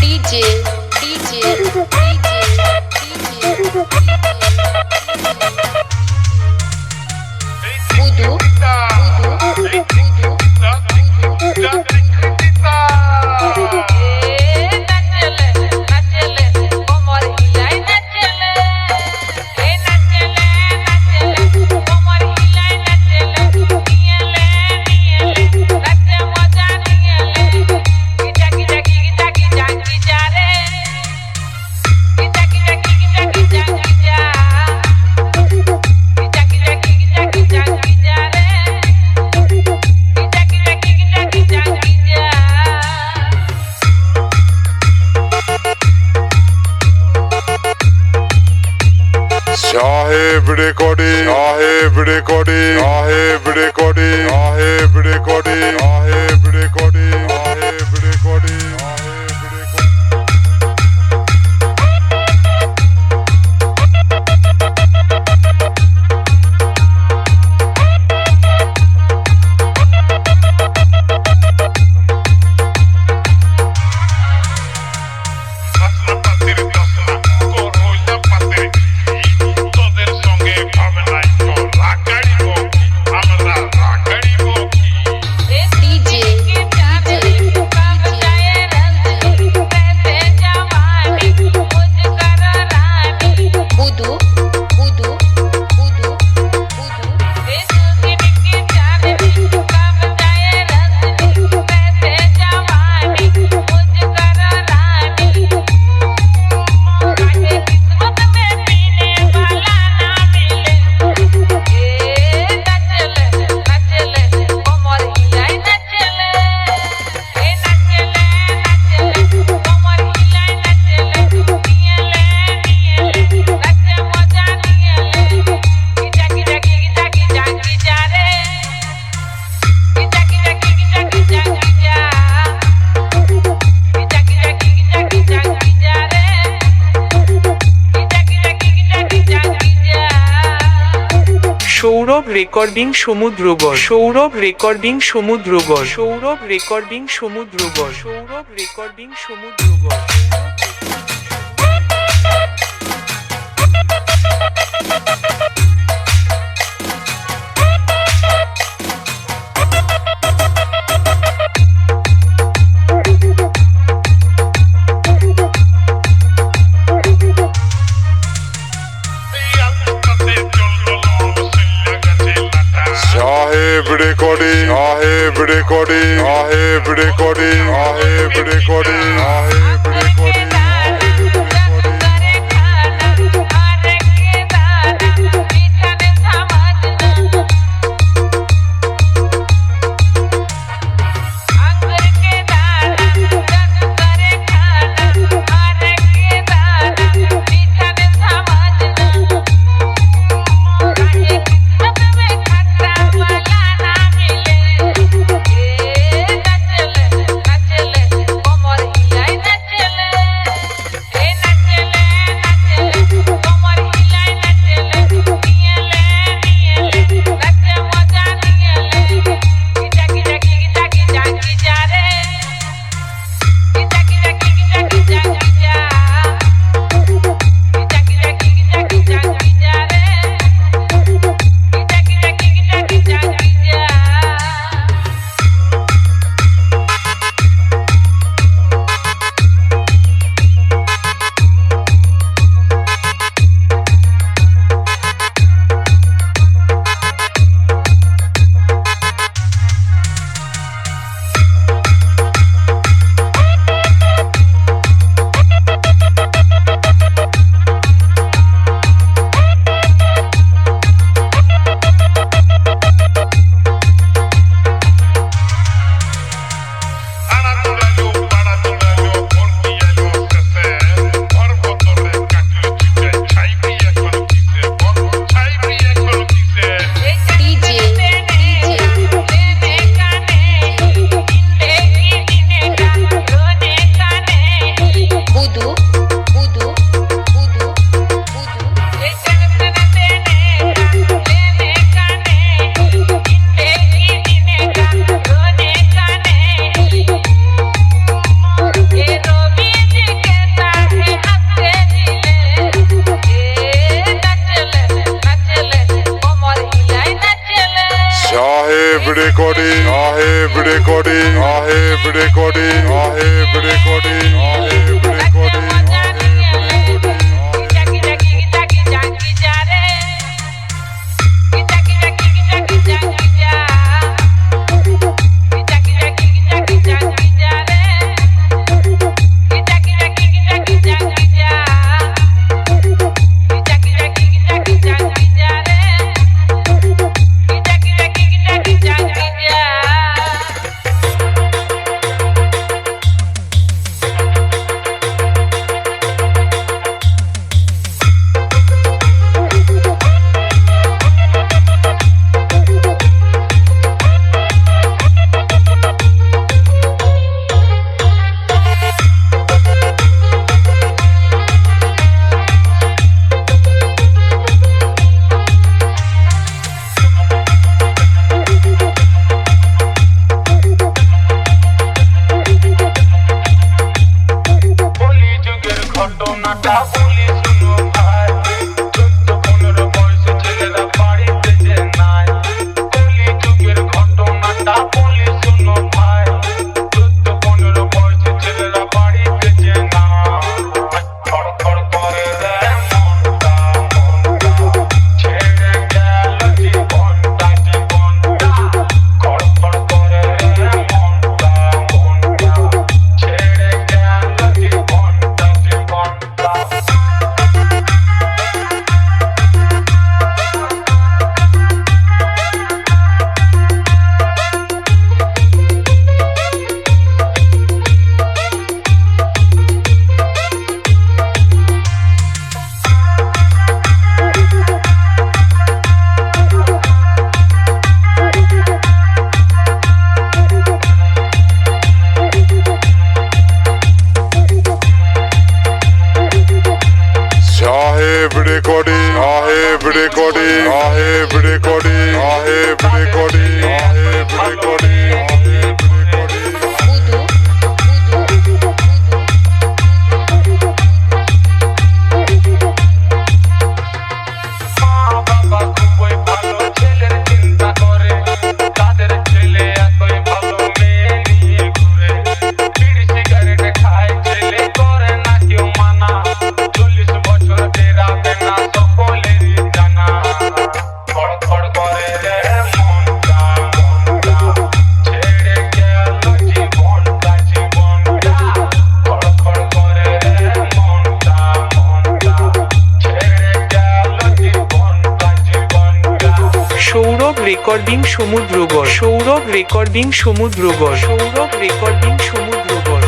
DJ, recording Samudragarh. Sourav recording Samudragarh. Sourav recording Samudragarh. Sourav recording Samudra Samudragarh. recording, I have recording, I have recording, I have recording, I have recording. Recording Samudragarh Sourav recording Samudragarh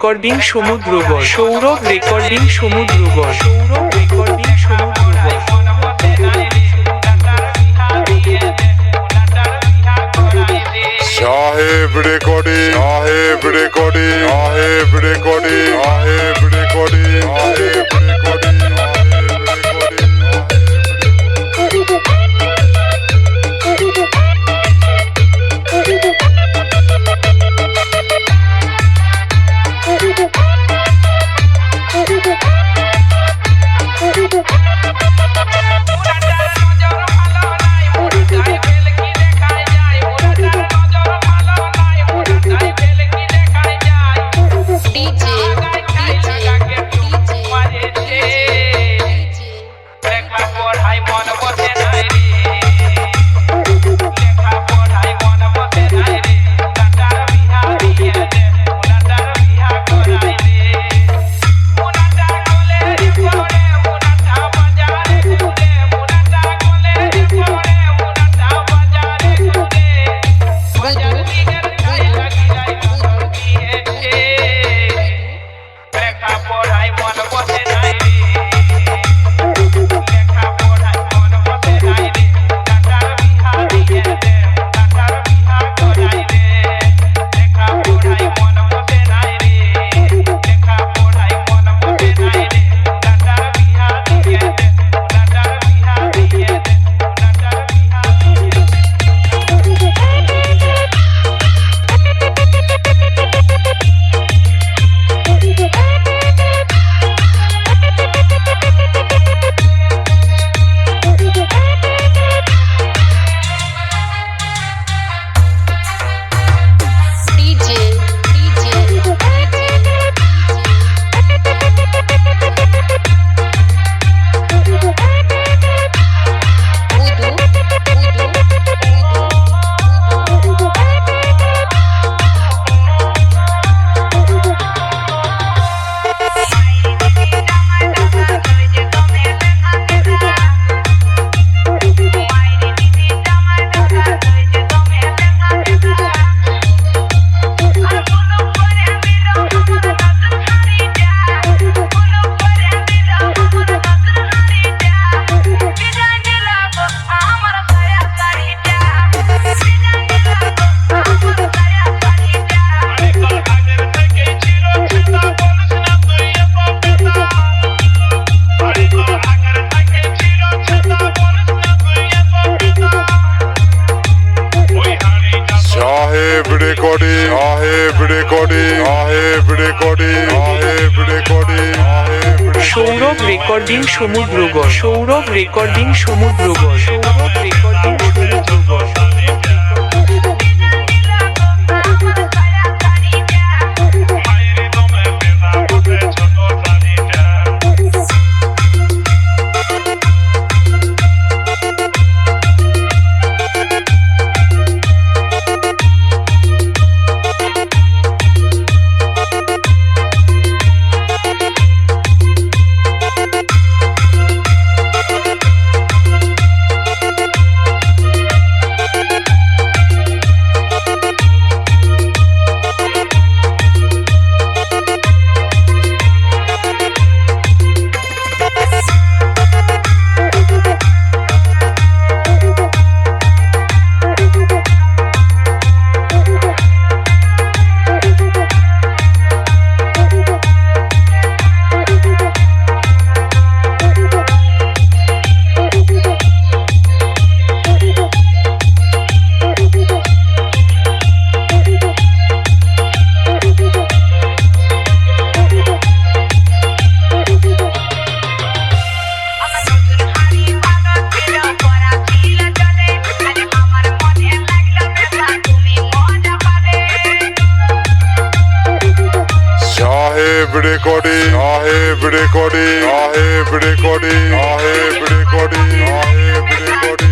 recording Samudra Sourav recording সমুদ্র Sourav recording সমুদ্র সাহেব recording সাহেব recording সাহেব recording সাহেব recording সাহেব recording সাহেব রেকর্ডে সাহেব রেকর্ডে সাহেব রেকর্ডে সাহেব রেকর্ডে Sourav recording Samudra Sourav recording Samudra Sourav recording Samudra साहेब रिकॉर्डिंग साहेब रिकॉर्डिंग साहेब रिकॉर्डिंग साहेब recording Saheb recording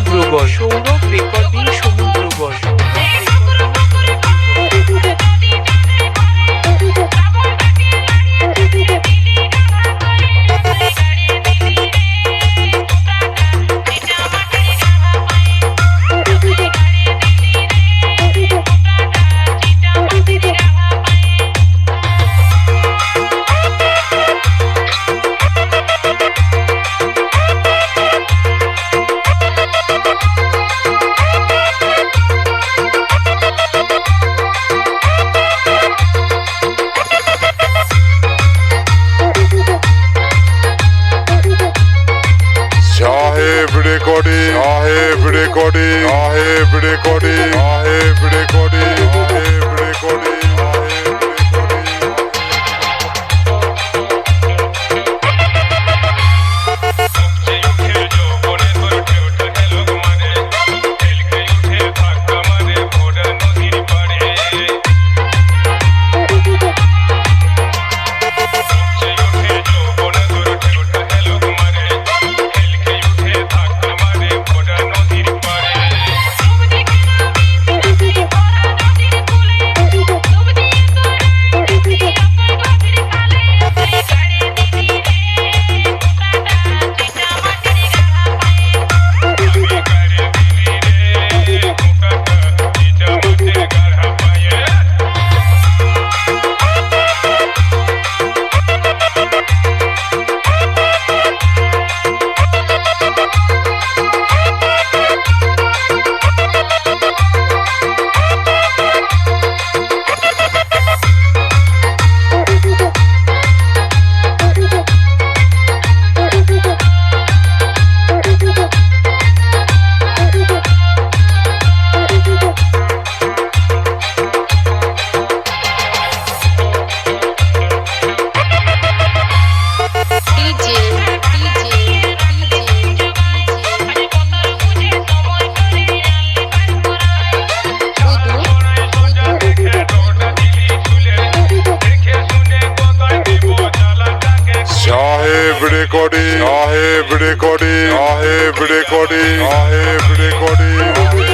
Samudragarh Sourav recording Samudragarh recording, I have recording, I have recording. Recording আহেব recording আহেব রেকর্ডিং আহেব রেকর্ডিং